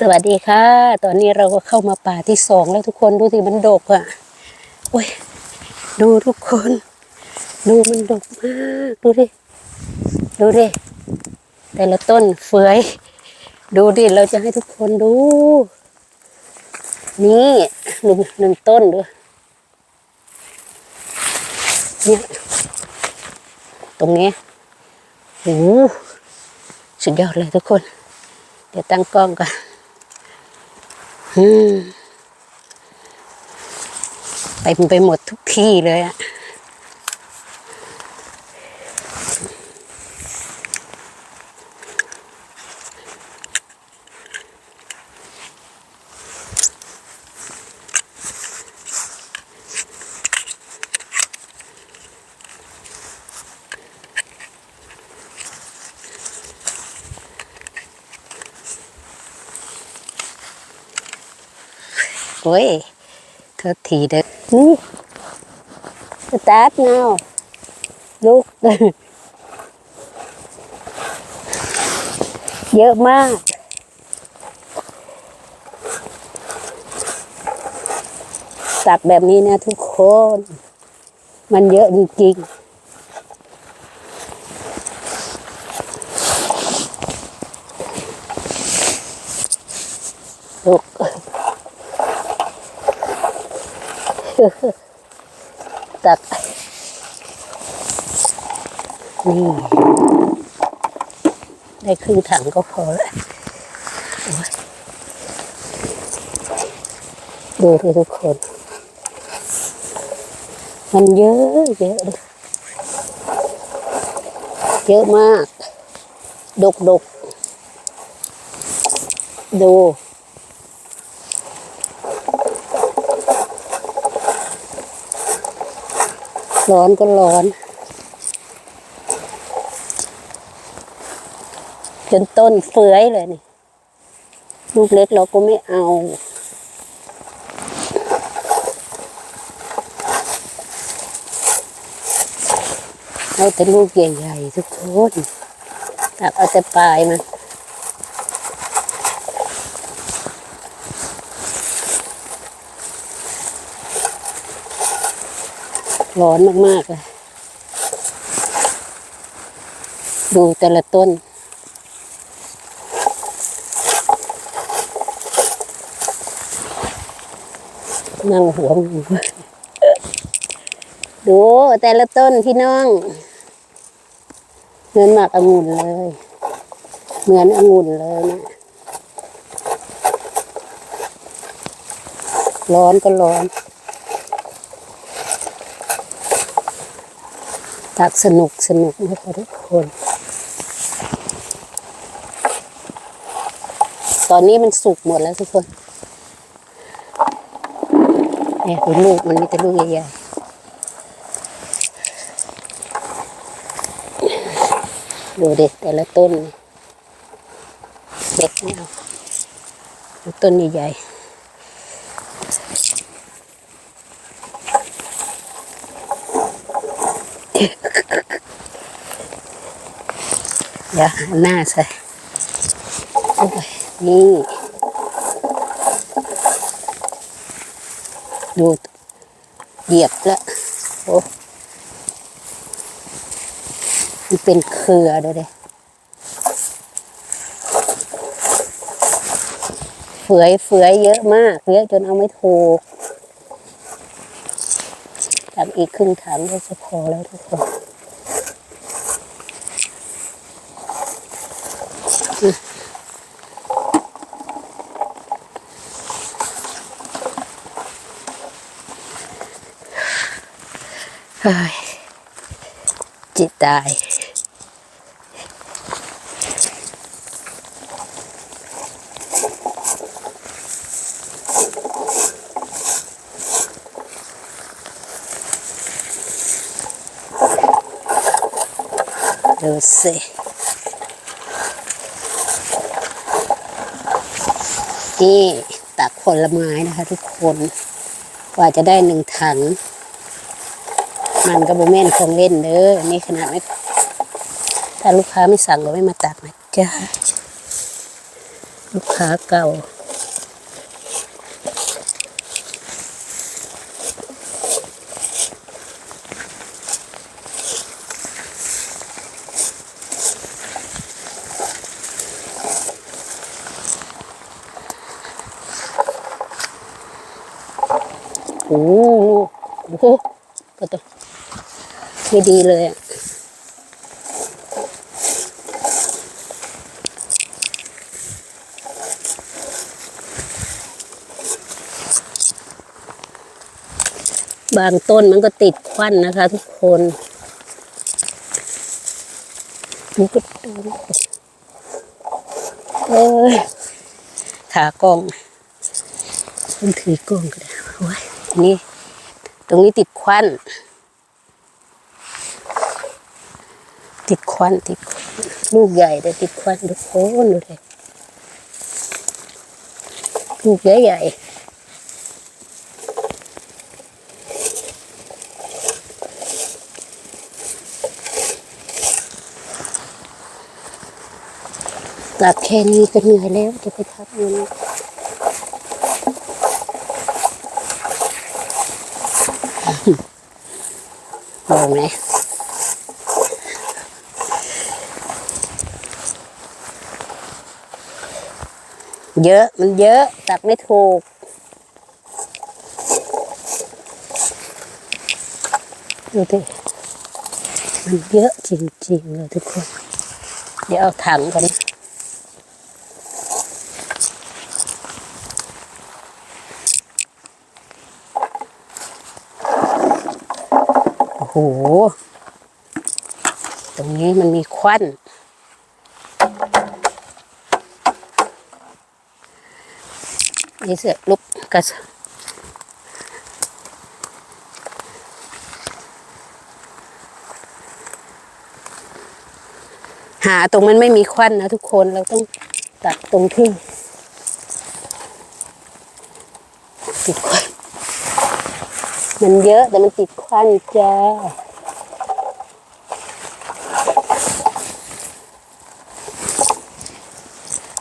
สวัสดีค่ะ ตอนนี้เราก็เข้ามาป่าที่สองแล้วทุกคนดูสิมันดกอะ่ะโอ้ยดูทุกคน ดูมันดกมากดูดิดูดิแต่ละต้นเฟือยดูดิเราจะให้ทุกคนดู นี่หนึ่งหนึ่งต้นดูเนี่ยตรงนี้โอ้โหสุดยอดเลยทุกคน เดี๋ยวตั้งกล้องกัน ไปไปหมดทุกที่เลยอะ โอ้ยเธอทีเด็กนี่สตาร์ท now ลูกเยอะมากตักแบบนี้นะทุกคน มันเยอะจริงๆลูก ตักนี่ได้ครึ่งถังก็พอแล้วโอ้ยดูทุกคน มันเยอะเยอะเลยเยอะมาก ดกดกดู ร้อนก็ร้อน จนต้นเฟื้อยเลยนี่ ลูกเล็กเราก็ไม่เอาเอาแต่ลูกใหญ่ๆทุกคนตักเอาแต่ปลายมัน ร้อนมากๆเลยดูแต่ละต้น นั่งหัวหมูดูแต่ละต้นพี่น้อง เหมือนหมากองุ่นเลย เหมือนองุ่นเลยนะ ร้อนก็ร้อน ตักสนุกสนุกนะคะทุกคน ตอนนี้มันสุกหมดแล้วทุกคนเนี่ยดูลูกมันมีแต่ลูกใหญ่ๆดูเด็กแต่ละต้นเด็กเอาดูต้นใหญ่ เดี๋ยวหน้าใส่โอ้ยนี่ดูเหยียบแล้วโอ้มันเป็นเครือด้วยเด้เฟือยเฟือยเยอะมาก เยอะจนเอาไม่ถูกตักอีกครึ่งถังก็จะพอแล้วทุกคนอืมเฮ้ย จิตตาย ดูสินี่ตักผลไม้นะคะทุกคนกว่าจะได้หนึ่งถัง มันก็บ่แม่นของเล่นเด้อนี่ขนาดไม่ถ้าลูกค้าไม่สั่งก็ไม่มาตักนะจ๊ะลูกค้าเก่าโอ้โหโอ้โหประตู ดีเลยอะบางต้นมันก็ติดควันนะคะ ทุกคนมันก็เอ้ยขากล้องต้องถือกล้องก็ได้โอ้ยอันนี้ ตรงนี้ติดควัน ติดควันติดลูกใหญ่แต่ติดควันทุกคนดูเลยลูกใหญ่ใหญ่ๆตัดแค่นี้ก็เหนื่อยแล้วจะไปทับมันมองไหม เยอะมันเยอะตัดไม่ถูก ดูดิมันเยอะจริงๆเลยทุกคน เดี๋ยวเอาถังก่อนนะโอ้โห ตรงนี้มันมีควัน นี่เสือลุกกระสหาตรงมันไม่มีควันนะทุกคนเราต้องตัดตรงที่ติดควันมันเยอะแต่มันติดควันจ้า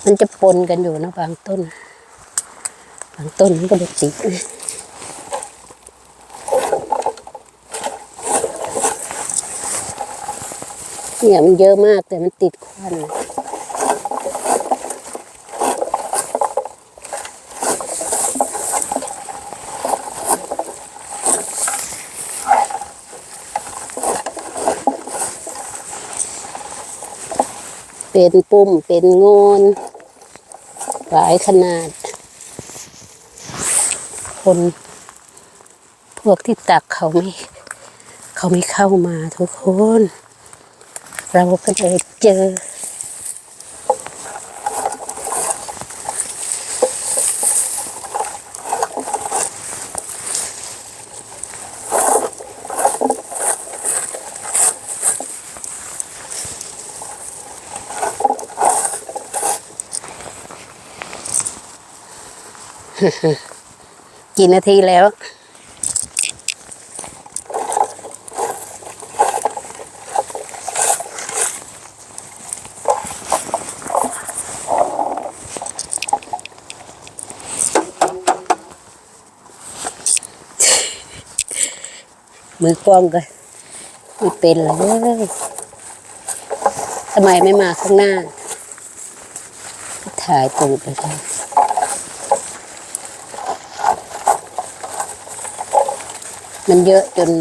มันจะปนกันอยู่นะบางต้น บางต้นมันก็ไม่ติดนะเนี่ยมันเยอะมากแต่มันติดควันเป็นปุ่มเป็นโงนหลายขนาด คน พวกที่ตักเขาไม่ เขาไม่เข้ามาทุกคน เราก็เลยเจอ กี่นาทีแล้ว มือกล้องก็ไม่เป็นเลยทำไมไม่มาข้างหน้า ถ่ายตรงไปเลย มันเยอะจน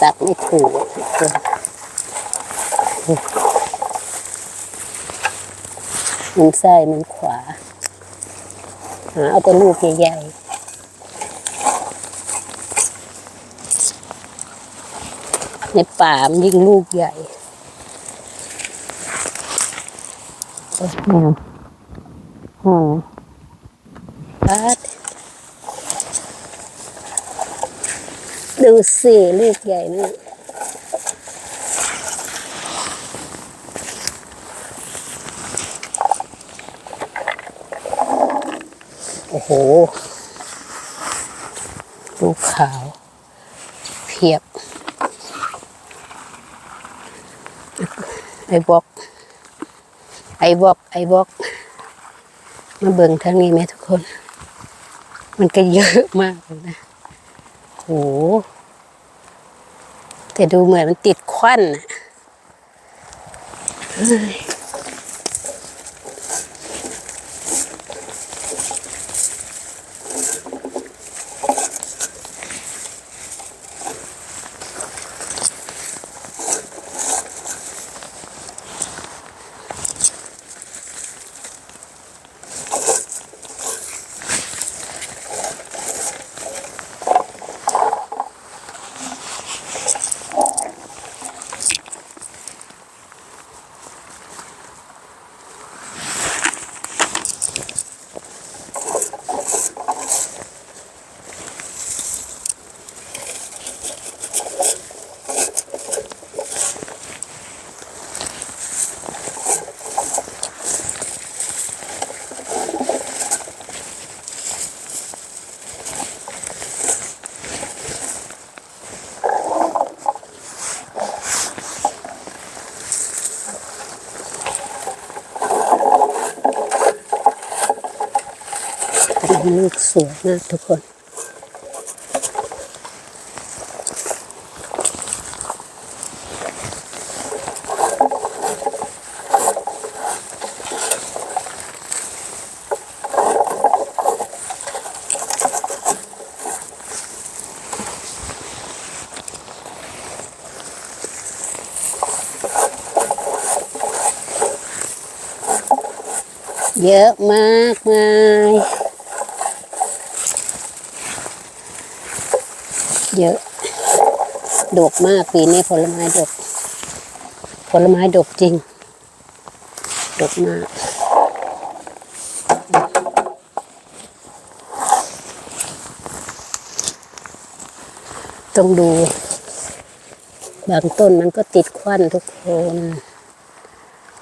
ตักไม่ถูกอะทุกคนมันซ้ายมันขวา หาเอาแต่ลูกใหญ่ๆ ในป่ามันยิ่งลูกใหญ่โอ้ยแมวอ๋อปัด ดูสิลูกใหญ่นะโอ้โหลูกขาวเพียบ ไอ้บอก ไอ้บอก ไอ้บอก มาเบิ่งทางนี้ไหมทุกคน มันก็เยอะมากเลยนะโห แต่ดูเหมือนมันติดควัน เฮ้ยแต่มันลูกสวยมากทุกคนเยอะมากมาย เยอะ ดกมากปีนี้ผลไม้ดก ผลไม้ดกจริง ดกมาก ต้องดู บางต้นมันก็ติดควันทุกคน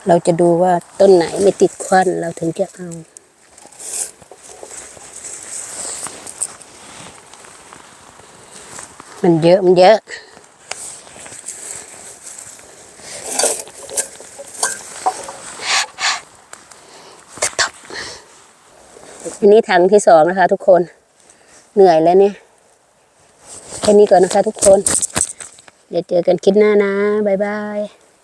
เราจะดูว่าต้นไหนไม่ติดควันเราถึงจะเอา มันเยอะ มันเยอะ อันนี้ถังที่สองนะคะ ทุกคน เหนื่อยแล้วเนี่ย แค่นี้ก่อนนะคะ ทุกคน เดี๋ยวเจอกันคลิปหน้านะ บ๊ายบาย